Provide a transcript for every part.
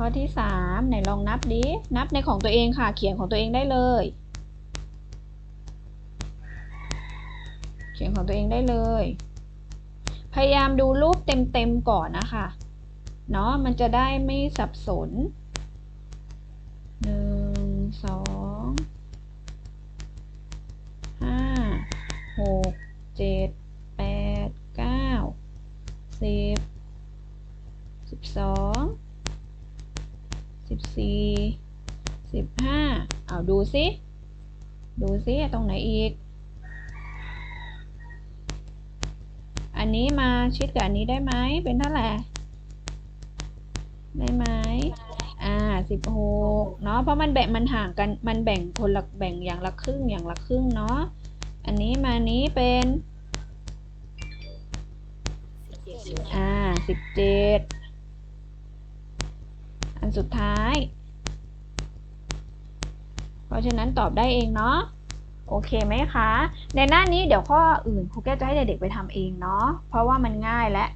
ข้อที่ 3 ไหนลองนับดิ นับในของตัวเองค่ะ เขียนของตัวเองได้เลย เขียนของตัวเองได้เลย พยายามดูรูปเต็มๆก่อนนะคะ เนาะมันจะได้ไม่สับสน 1 2 5 6 7 เอาดูสิดูสิตรงไหนอีก อันนี้มาชิดกับอันนี้ได้ไหมเป็นเท่าไหร่ได้ไหมอ่าสิบหกเนาะเพราะมันแบ่งมันห่างกันมันแบ่งคนละแบ่งอย่างละครึ่งอย่างละครึ่งเนาะอันนี้มานี้เป็นอ่าสิบเจ็ดอันสุดท้าย เพราะฉะนั้นตอบได้เองเนาะโอเคไหมคะ ในหน้านี้เดี๋ยวข้ออื่นครูแก้วจะให้เด็กๆไปทำเองเนาะเพราะว่ามันง่ายและ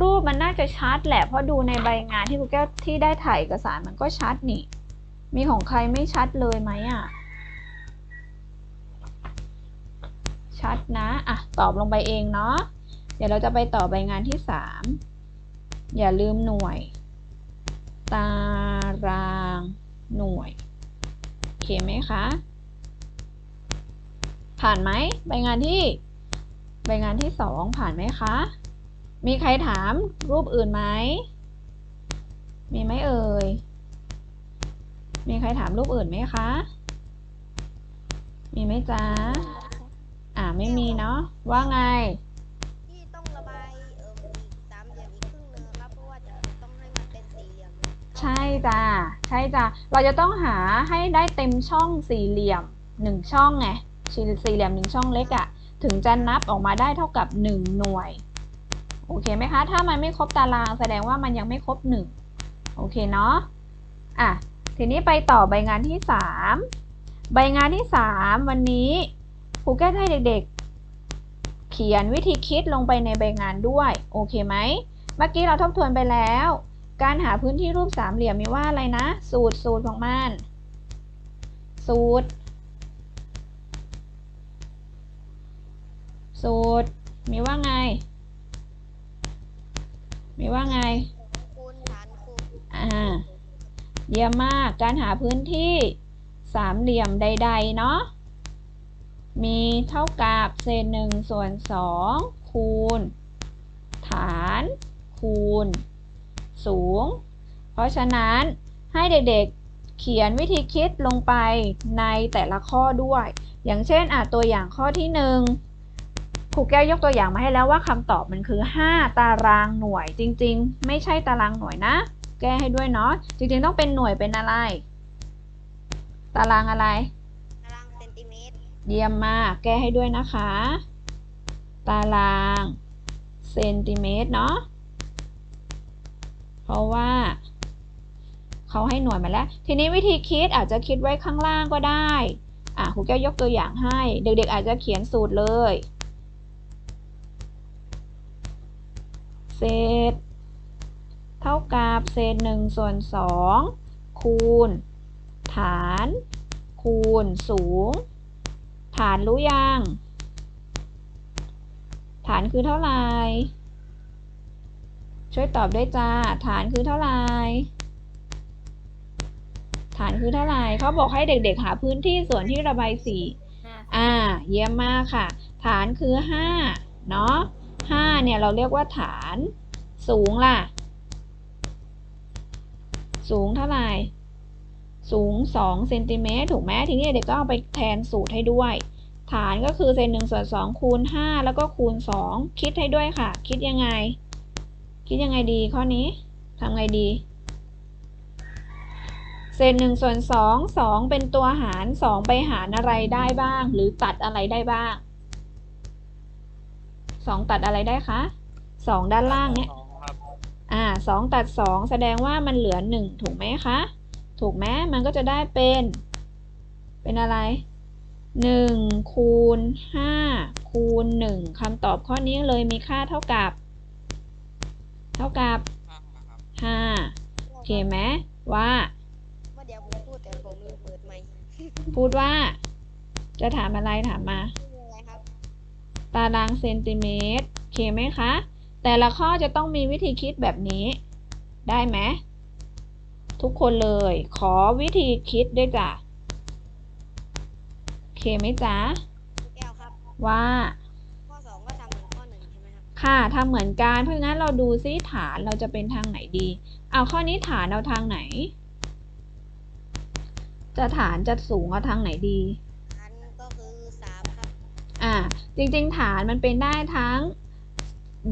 รูปมันน่าจะชัดแหละเพราะดูในใบงานที่ครูแก้วที่ได้ถ่ายเอกสารมันก็ชัดนี่ มีของใครไม่ชัดเลยไหมอะชัดนะอะตอบลงไปเองเนาะเดี๋ยวเราจะไปต่อใบงานที่สามอย่าลืมหน่วย ตารางหน่วย เคไหมคะ ผ่านไหมใบงานที่ใบงานที่สองผ่านไหมคะ มีใครถามรูปอื่นไหม มีไหมเอ่ย มีใครถามรูปอื่นไหมคะ มีไหมจ๊ะ อ่าไม่มีเนาะ ว่าไงที่ต้องระบายเอ่ออีกสามเหลี่ยมอีกครึ่งหนึงครับเพราะว่าจะต้องให้มันเป็นสี่เหลี่ยม ใช่จ้ะใช่จ้ะเราจะต้องหาให้ได้เต็มช่องสี่เหลี่ยมหนึ่งช่องไงสี่สี่เหลี่ยมหนึ่งช่องเล็กอะ่ะ ถึงจะนับออกมาได้เท่ากับหนึ่งหน่วย โอเคไหมคะ ถ้ามันไม่ครบตารางแสดงว่ามันยังไม่ครบหนึ่งโอเคเนาะอะทีนี้ไปต่อใบงานที่สามใบงานที่สามวันนี้ครูแก้ให้เด็กๆ เขียนวิธีคิดลงไปในใบงานด้วย โอเคไหม เมื่อกี้เราทบทวนไปแล้ว การหาพื้นที่รูปสามเหลี่ยมมีว่าอะไรนะ สูตรสูตรของมัน สูตร สูตร มีว่าไง มีว่าไง คูณฐานคูณอ่า เยี่ยมมาก การหาพื้นที่สามเหลี่ยมใด ๆ เนาะ มีเท่ากับเศษหนึ่งส่วนสองคูณ ฐานคูณ สูง เพราะฉะนั้นให้เด็กๆเขียนวิธีคิดลงไปในแต่ละข้อด้วย อย่างเช่นอะตัวอย่างข้อที่หนึ่งครูแก้วยกตัวอย่างมาให้แล้วว่าคำตอบมันคือ 5 ตารางหน่วยจริง ๆ ไม่ใช่ตารางหน่วยนะ แก้ให้ด้วยเนาะจริงๆต้องเป็นหน่วยเป็นอะไร ตารางอะไร ตารางเซนติเมตรเยี่ยมมากแก้ให้ด้วยนะคะ ตารางเซนติเมตรเนาะ เพราะว่าเขาให้หน่วยมาแล้ว ทีนี้วิธีคิดอาจจะคิดไว้ข้างล่างก็ได้ อะครูแก้วยกตัวอย่างให้ เด็กๆ อาจจะเขียนสูตรเลย เศษ เท่ากับเศษหนึ่งส่วนสองคูณ ฐาน คูณสูง ฐานรู้ยัง ฐานคือเท่าไหร่ ช่วยตอบด้วยจ้า ฐานคือเท่าไหร่ ฐานคือเท่าไหร่ เขาบอกให้เด็กๆ หาพื้นที่ส่วนที่ระบายสี อ่า เยี่ยมมากค่ะ ฐานคือห้าเนาะห้าเนี่ยเราเรียกว่าฐาน สูงล่ะ สูงเท่าไหร่ สูง2เซนติเมตรถูกไหมทีนี้เด็กก็เอาไปแทนสูตรให้ด้วย ฐานก็คือเศษหนึ่งส่วนสองคูณห้าแล้วก็คูณสองคิดให้ด้วยค่ะ คิดยังไง คิดยังไงดีข้อนี้ทำไงดี เศษหนึ่งส่วนสองสองเป็นตัวหารสองไปหารอะไรได้บ้าง หรือตัดอะไรได้บ้างสองตัดอะไรได้คะสองด้านล่างเนี่ยอ่าสองตัดสองแสดงว่ามันเหลือหนึ่งถูกไหมคะ ถูกไหมมันก็จะได้เป็น เป็นอะไรหนึ่งคูณห้าคูณหนึ่งคำตอบข้อนี้เลยมีค่าเท่ากับ เท่ากับห้าโอเคไหมว่า ว่าเดี๋ยวผมพูดแต่ผมลืมเปิดไมค์พูดว่า จะถามอะไรถามมา ไม่มีอะไรครับ ตารางเซนติเมตรโอเคไหมคะ แต่ละข้อจะต้องมีวิธีคิดแบบนี้ ได้ไหมทุกคนเลย ขอวิธีคิดด้วยจ้ะโอเคไหมจ๊ะ แก้วครับ ว่า ครับค่ะทำเหมือนกัน เพราะงั้นเราดูซิฐานเราจะเป็นทางไหนดี เอาข้อนี้ฐานเอาทางไหน จะฐานจะสูงเอาทางไหนดีอันก็คือสามครับ อ่า จริงๆ ฐานมันเป็นได้ทั้ง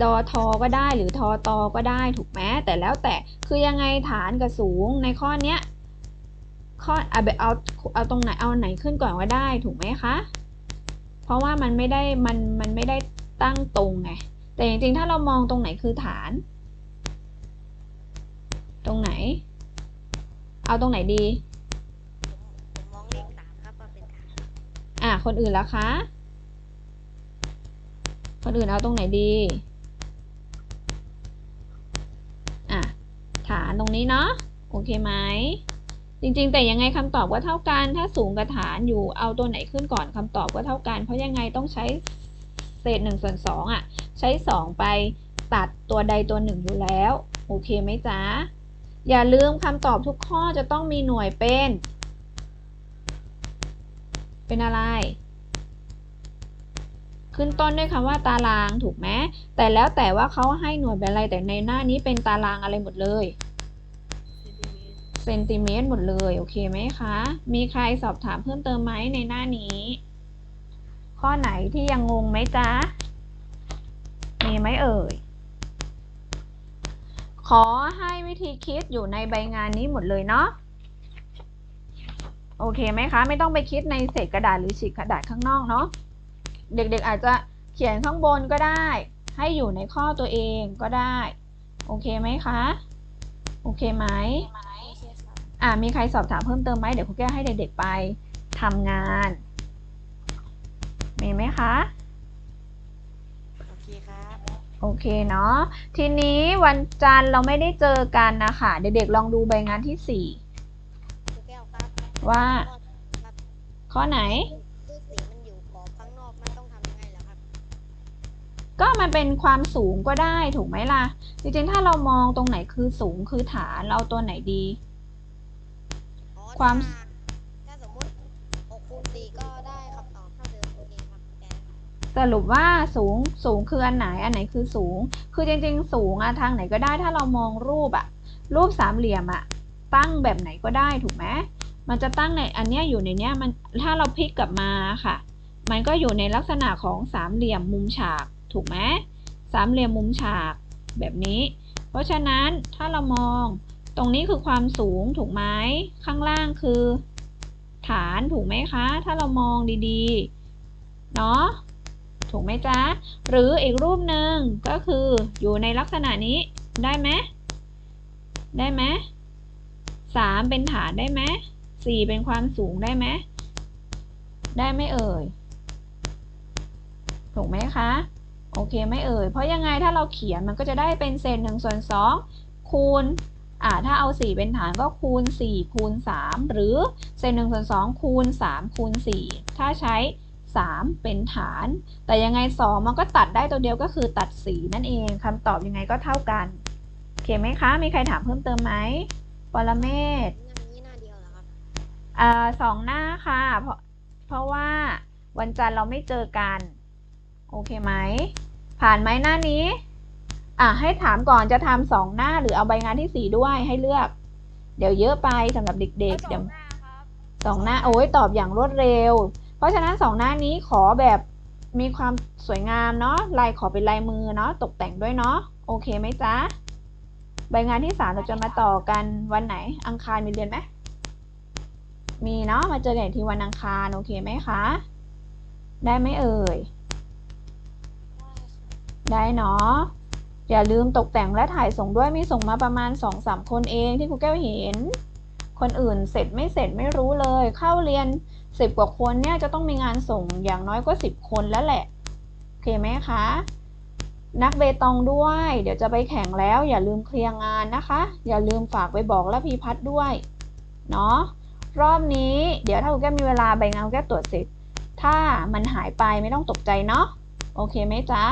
ดอทอก็ได้หรือทอตอก็ได้ถูกไหมแต่แล้วแต่คือยังไงฐานกับสูงในข้อเนี้ยข้อเอาแบบเอาเอาตรงไหนเอาไหนขึ้นก่อนก็ได้ถูกไหมคะ เพราะว่ามันไม่ได้มันมันไม่ได้ตั้งตรงไง แต่จริงๆ ถ้าเรามองตรงไหนคือฐาน ตรงไหน เอาตรงไหนดีผมผมมองเลขสามครับว่าเป็นฐานอะคนอื่นล่ะคะ คนอื่นเอาตรงไหนดีอะฐานตรงนี้เนาะโอเคไหมจริงๆ แต่ยังไงคำตอบก็เท่ากัน ถ้าสูงกับฐานอยู่เอาตัวไหนขึ้นก่อนคำตอบก็เท่ากัน เพราะยังไงต้องใช้เศษหนึ่งส่วนสองอะ ใช้สองไปตัดตัวใดตัวหนึ่งอยู่แล้ว โอเคไหมจ๊ะ อย่าลืมคำตอบทุกข้อจะต้องมีหน่วยเป็น เป็นอะไร ขึ้นต้นด้วยคำว่าตารางถูกไหมแต่แล้วแต่ว่าเขาให้หน่วยเป็นอะไรแต่ในหน้านี้เป็นตารางอะไรหมดเลยเซนติเมตรหมดเลย โอเคไหมคะ มีใครสอบถามเพิ่มเติมไหมในหน้านี้ ข้อไหนที่ยังงงไหมจ๊ะ ไหมเอ่ย ขอให้วิธีคิดอยู่ในใบงานนี้หมดเลยเนาะ โอเคไหมคะ ไม่ต้องไปคิดในเศษกระดาษหรือฉีกกระดาษข้างนอกเนาะ เด็กๆอาจจะเขียนข้างบนก็ได้ ให้อยู่ในข้อตัวเองก็ได้ โอเคไหมคะ โอเคไหมอ่ามีใครสอบถามเพิ่มเติมไหมเดี๋ยวครูแก้ให้เด็กๆไปทำงาน มีไหมคะ โอเคเนาะทีนี้วันจันทร์เราไม่ได้เจอกันนะคะ เด็กๆลองดูใบงานที่สี่ลูกแก้วครับว่า ข้อครับข้อไหนคือสีมันอยู่กรอบข้างนอกมันต้องทำยังไงเหรอครับก็มันเป็นความสูงก็ได้ถูกไหมล่ะ จริงๆ ถ้าเรามองตรงไหนคือสูงคือฐานเราเอาตัวไหนดีอ๋อความ สรุปว่าสูงสูงคืออันไหนอันไหนคือสูง คือจริงๆ สูงอะทางไหนก็ได้ถ้าเรามองรูปอะรูปสามเหลี่ยมอะตั้งแบบไหนก็ได้ถูกไหมมันจะตั้งในอันเนี้ยอยู่ในเนี้ยมันถ้าเราพลิกกลับมาค่ะ มันก็อยู่ในลักษณะของสามเหลี่ยมมุมฉากถูกไหมสามเหลี่ยมมุมฉากแบบนี้ เพราะฉะนั้นถ้าเรามองตรงนี้คือความสูงถูกไหมข้างล่างคือ ฐานถูกไหมคะ ถ้าเรามองดีๆ เนาะ ถูกไหมจ๊ะ หรืออีกรูปหนึ่งก็คืออยู่ในลักษณะนี้ได้ไหมได้ไหมสามเป็นฐานได้ไหมสี่เป็นความสูงได้ไหมได้ไหมเอ่ย ถูกไหมคะ โอเคไหมเอ่ย เพราะยังไงถ้าเราเขียนมันก็จะได้เป็นเศษหนึ่งส่วนสองคูณอ่าถ้าเอา 4 เป็นฐานก็คูณ 4 คูณ 3 หรือเศษ1ส่วน2คูณ 3 คูณ 4 ถ้าใช้ 3 เป็นฐาน แต่ยังไง 2 มันก็ตัดได้ตัวเดียวก็คือตัด 4 นั่นเองคำตอบยังไงก็เท่ากันโอเคไหมคะ มีใครถามเพิ่มเติมไหมปรเมศหน้านี้หน้าเดียวเหรอครับอ่าสองหน้าค่ะ เพราะเพราะว่าวันจันทร์เราไม่เจอกัน โอเคไหม ผ่านไหมหน้านี้ อะ ให้ถามก่อนจะทำสองหน้าหรือเอาใบงานที่สี่ด้วยให้เลือก เดี๋ยวเยอะไปสำหรับเด็กๆเดี๋ยวสองหน้าโอ้ยตอบอย่างรวดเร็ว เพราะฉะนั้นสองหน้านี้ขอแบบมีความสวยงามเนาะลายขอเป็นลายมือเนาะตกแต่งด้วยเนาะโอเคไหมจ๊ะใบงานที่สามเราจะมาต่อกันวันไหนอังคารมีเรียนไหมมีเนาะมาเจอกันอีกทีวันอังคารโอเคไหมคะได้ไหมเอ่ยได้เนาะอย่าลืมตกแต่งและถ่ายส่งด้วยมีส่งมาประมาณ2อสามคนเองที่ครูแก้วเห็น คนอื่นเสร็จไม่เสร็จไม่รู้เลย เข้าเรียน 10 กว่าคนเนี่ยจะต้องมีงานส่งอย่างน้อยก็ 10 คนแล้วแหละ โอเคไหมคะ นักเบตองด้วย เดี๋ยวจะไปแข่งแล้ว อย่าลืมเคลียร์งานนะคะ อย่าลืมฝากไปบอกและพีพัฒด้วยเนาะรอบนี้เดี๋ยวถ้าคุณแก้มมีเวลาใบงานคุณแก้ตรวจเสร็จ ถ้ามันหายไปไม่ต้องตกใจเนาะโอเคไหมจ๊ะ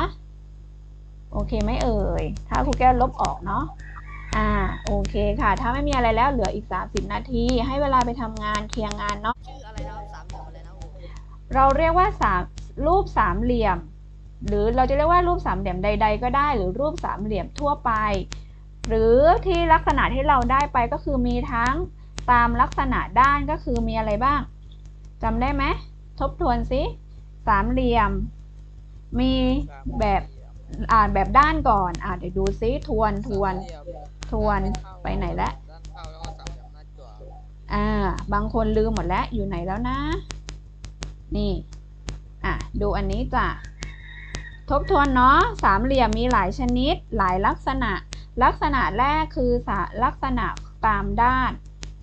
โอเคไหมเอ่ย ถ้าครูแก้วลบออกเนาะ อ่า โอเคค่ะ ถ้าไม่มีอะไรแล้วเหลืออีก 30 นาที ให้เวลาไปทำงานเคลียร์งานเนาะ ชื่ออะไรนะครับสามเหลี่ยมอะไรนะครูเราเรียกว่าสามรูปสามเหลี่ยม หรือเราจะเรียกว่ารูปสามเหลี่ยมใด ๆ ก็ได้ หรือรูปสามเหลี่ยมทั่วไป หรือที่ลักษณะที่เราได้ไปก็คือมีทั้งตามลักษณะด้านก็คือมีอะไรบ้างจำได้ไหมทบทวนสิสามเหลี่ยม มีแบบอ่านแบบด้านก่อนอ่าเดี๋ยวดูซิทวนทวนทวนไปไหนแล้ว อ่า บางคนลืมหมดแล้ว อยู่ไหนแล้วนะ นี่ อะ ดูอันนี้จ้ะ ทบทวนเนาะ สามเหลี่ยมมีหลายชนิด หลายลักษณะ ลักษณะแรกคือลักษณะตามด้าน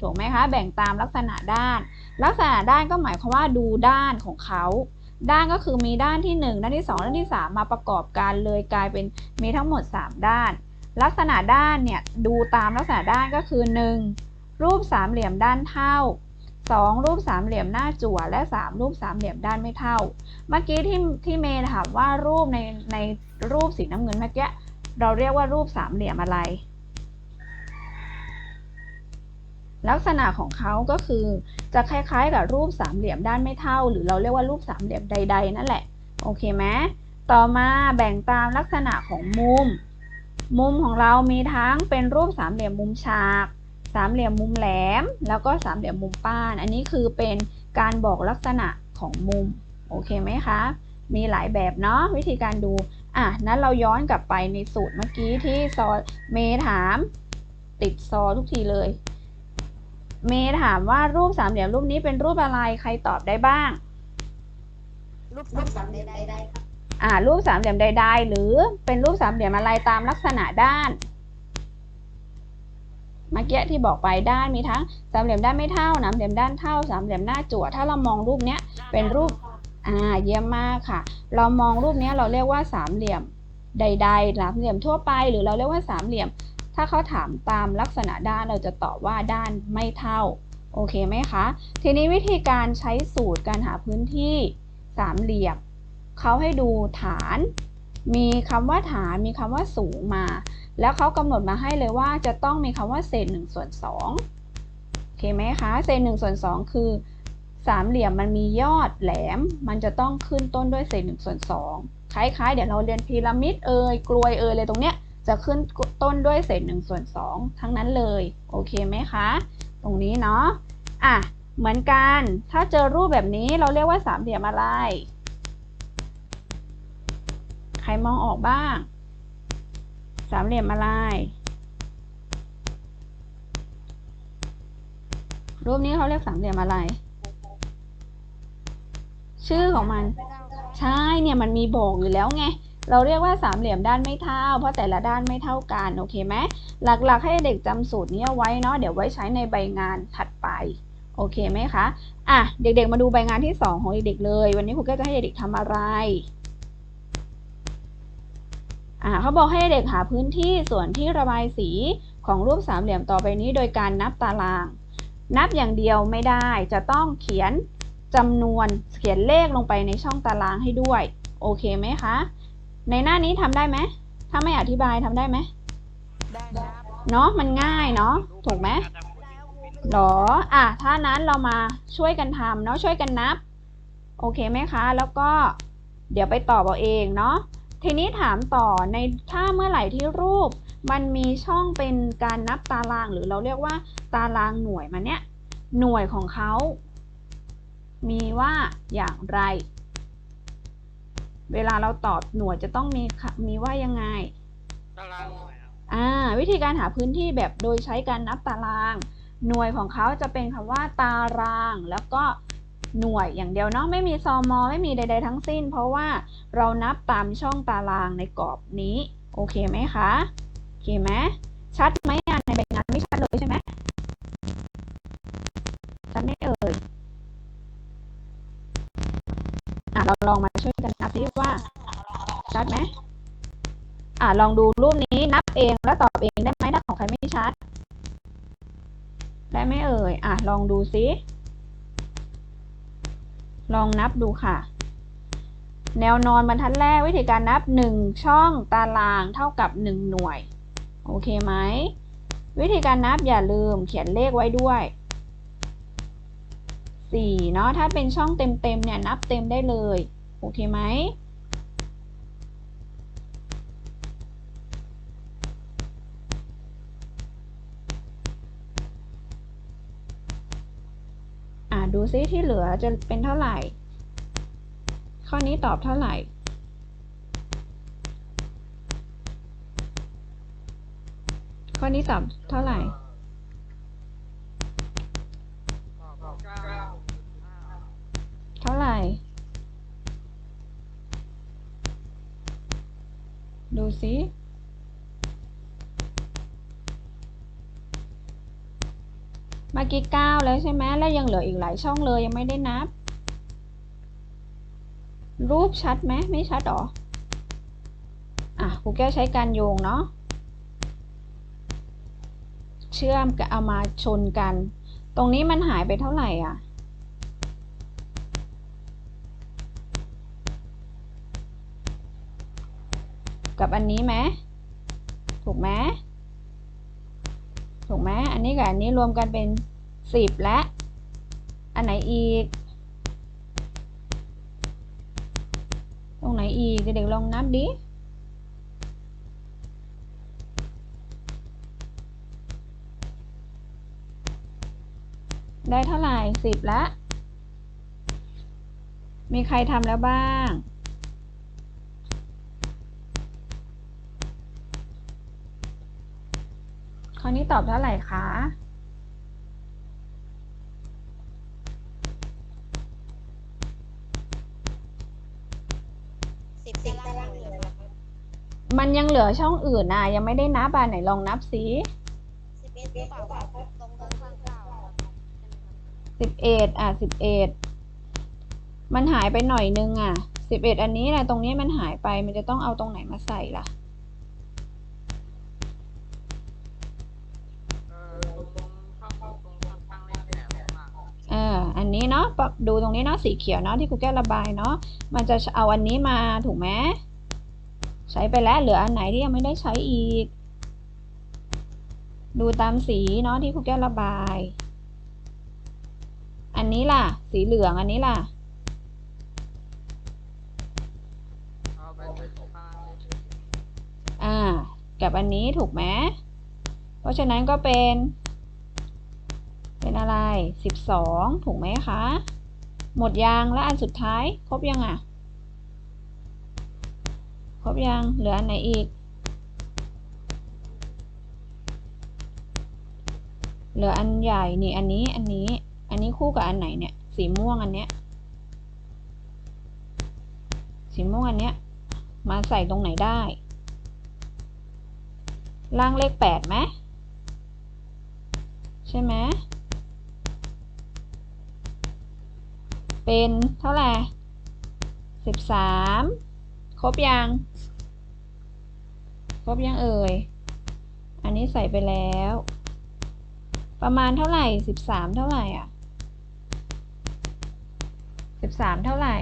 ถูกไหมคะ แบ่งตามลักษณะด้าน ลักษณะด้านก็หมายความว่าดูด้านของเขา ด้านก็คือมีด้านที่ 1 ด้านที่ 2 ด้านที่ 3 มาประกอบกันเลยกลายเป็นมีทั้งหมด 3 ด้าน ลักษณะด้านเนี่ยดูตามลักษณะด้านก็คือ 1. รูปสามเหลี่ยมด้านเท่า 2. รูปสามเหลี่ยมหน้าจั่ว และ 3 รูปสามเหลี่ยมด้านไม่เท่า เมื่อกี้ที่ที่เมย์ถามว่ารูปในในรูปสีน้ำเงินเมื่อกี้เราเรียกว่ารูปสามเหลี่ยมอะไร ลักษณะของเขาก็คือจะคล้ายๆ กับรูปสามเหลี่ยมด้านไม่เท่า หรือเราเรียกว่ารูปสามเหลี่ยมใด ๆ นั่นแหละ โอเคไหมต่อมาแบ่งตามลักษณะของมุม มุมของเรามีทั้งเป็นรูปสามเหลี่ยมมุมฉาก สามเหลี่ยมมุมแหลม แล้วก็สามเหลี่ยมมุมป้าน อันนี้คือเป็นการบอกลักษณะของมุม โอเคไหมคะ มีหลายแบบเนาะวิธีการดู อะ นั้นเราย้อนกลับไปในสูตรเมื่อกี้ที่ซอเมย์ถามติดซอทุกทีเลย เมย์ถามว่ารูปสามเหลี่ยมรูปนี้เป็นรูปอะไร ใครตอบได้บ้าง รูปสามเหลี่ยมใดๆครับอ่ารูปสามเหลี่ยมใดๆ หรือเป็นรูปสามเหลี่ยมอะไรตามลักษณะด้าน เมื่อกี้ที่บอกไปด้านมีทั้งสามเหลี่ยมด้านไม่เท่าสามเหลี่ยมด้านเท่าสามเหลี่ยมหน้าจั่วถ้าเรามองรูปเนี้ยเป็นรูปอ่าเยี่ยมมากค่ะ เรามองรูปเนี้ยเราเรียกว่าสามเหลี่ยมใดๆสามเหลี่ยมทั่วไป หรือเราเรียกว่าสามเหลี่ยม ถ้าเขาถามตามลักษณะด้านเราจะตอบว่าด้านไม่เท่าโอเคไหมคะ ทีนี้วิธีการใช้สูตรการหาพื้นที่สามเหลี่ยมเขาให้ดูฐาน มีคำว่าฐานมีคำว่าสูงมา แล้วเขากำหนดมาให้เลยว่าจะต้องมีคำว่าเศษหนึ่งส่วนสองโอเคไหมคะ เศษหนึ่งส่วนสองคือสามเหลี่ยมมันมียอดแหลม มันจะต้องขึ้นต้นด้วยเศษหนึ่งส่วนสองคล้ายๆ เดี๋ยวเราเรียนพีระมิดเอ่ยกลวยเอ่ยเลยตรงเนี้ยจะขึ้นต้นด้วยเศษหนึ่งส่วนสองทั้งนั้นเลย โอเคไหมคะ ตรงนี้เนาะอะเหมือนกัน ถ้าเจอรูปแบบนี้เราเรียกว่าสามเหลี่ยมอะไร รมองออกบ้าง สามเหลี่ยมอะไร รูปนี้เขาเรียกสามเหลี่ยมอะไร ชื่อของมัน ใช่เนี่ยมันมีบอกอยู่แล้วไง เราเรียกว่าสามเหลี่ยมด้านไม่เท่า เพราะแต่ละด้านไม่เท่ากัน โอเคไหมหลักๆ ให้เด็กจำสูตรนี้เอาไว้เนาะ เดี๋ยวไว้ใช้ในใบงานถัดไปโอเคไหมคะ อะ เด็กๆ มาดูใบงานที่ 2 ของเด็กๆ เลย วันนี้ครูก็จะให้เด็กๆทำอะไร เขาบอกให้เด็กหาพื้นที่ส่วนที่ระบายสีของรูปสามเหลี่ยมต่อไปนี้ โดยการนับตาราง นับอย่างเดียวไม่ได้จะต้องเขียนจำนวนเขียนเลขลงไปในช่องตารางให้ด้วย โอเคไหมคะ ในหน้านี้ทำได้ไหมถ้าไม่อธิบายทำได้ไหมได้ครับเนาะมันง่ายเนาะถูกไหมได้ครับครูหรออะถ้านั้นเรามาช่วยกันทำเนาะช่วยกันนับ โอเคไหมคะ แล้วก็เดี๋ยวไปตอบเอาเองเนาะ ทีนี้ถามต่อในถ้าเมื่อไหร่ที่รูป มันมีช่องเป็นการนับตารางหรือเราเรียกว่า ตารางหน่วยมาเนี้ยหน่วยของเขา มีว่าอย่างไร เวลาเราตอบหน่วยจะต้องมีมีว่ายังไง ตารางหน่วยอ่าวิธีการหาพื้นที่แบบโดยใช้การนับตาราง หน่วยของเขาจะเป็นคำว่าตาราง แล้วก็ หน่วยอย่างเดียวเนาะไม่มีซอมอไม่มีใด ๆ ทั้งสิ้น เพราะว่าเรานับตามช่องตารางในกรอบนี้ โอเคไหมคะโอเคไหมชัดไหมอะในใบงานไม่ชัดเลยใช่ไหมชัดไหม่เอ่ยอะเราลองมาช่วยกันนับซิว่า ชัดไหมอ่าลองดูรูปนี้นับเองแล้วตอบเองได้ไหมถ้าของใครไม่ชัด ได้ไหมเอ่ยอะลองดูซิ ลองนับดูค่ะ แนวนอนบรรทัดแรกวิธีการนับ 1 ช่องตารางเท่ากับ 1 หน่วย โอเคไหม วิธีการนับอย่าลืมเขียนเลขไว้ด้วย4เนาะถ้าเป็นช่องเต็มๆเนี่ยนับเต็มได้เลย โอเคไหม ดูซิที่เหลือจะเป็นเท่าไหร่ ข้อนี้ตอบเท่าไหร่ ข้อนี้ตอบเท่าไหร่เก้าห้าเท่าไหร่ ดูซิ เมื่อกี้เก้าแล้วใช่ไหมแล้วยังเหลืออีกหลายช่องเลยยังไม่ได้นับ รูปชัดไหมไม่ชัดหรอ อะครูแก้วใช้การโยงเนาะเชื่อมกับเอามาชนกัน ตรงนี้มันหายไปเท่าไหร่อะกับอันนี้ไหมถูกไหม ถูกไหมอันนี้กับอันนี้รวมกันเป็นสิบและ อันไหนอีก ตรงไหนอีกเด็กๆลองนับดิได้เท่าไหร่สิบละ มีใครทำแล้วบ้าง อนี้ตอบเท่าไหร่คะสิบตารางเหลือมันยังเหลือช่องอื่นน่ะยังไม่ได้นับอะไหนลองนับสิสิบเอ็ดหรือเปล่าครับตรงข้างข้างเก้าครับใช่ไหมครับสิบเอ็ดอะสิบเอ็ดมันหายไปหน่อยนึงอะสิบเอ็ดอันนี้นะตรงนี้มันหายไปมันจะต้องเอาตรงไหนมาใส่ล่ะ นนี้เนาะปรับดูตรงนี้เนาะสีเขียวเนาะที่ครูแก้วระบายเนาะมันจะเอาอันนี้มาถูกไหมใช้ไปแล้วเหลืออันไหนที่ยังไม่ได้ใช้อีก ดูตามสีเนาะที่ครูแก้วระบาย อันนี้ล่ะ สีเหลืองอันนี้ล่ะเอาไปใส่ตรงข้างเลขอ่า กับอันนี้ถูกไหมเพราะฉะนั้นก็เป็นเป็น อะไรสิบสองถูกไหมคะ หมดยังแล้วอันสุดท้าย ครบยังอะ ครบยัง เหลืออันไหนอีก เหลืออันใหญ่ นี่ อันนี้ อันนี้ อันนี้คู่กับอันไหนเนี่ย สีม่วงอันเนี้ย สีม่วงอันเนี้ย มาใส่ตรงไหนได้ ล่างเลขแปดไหมใช่ไหม เป็นเท่าไหร่สิบสามครบยัง ครบยังเอ่ย อันนี้ใส่ไปแล้ว ประมาณเท่าไหร่สิบสามเท่าไหร่อะสิบสามเท่าไหร่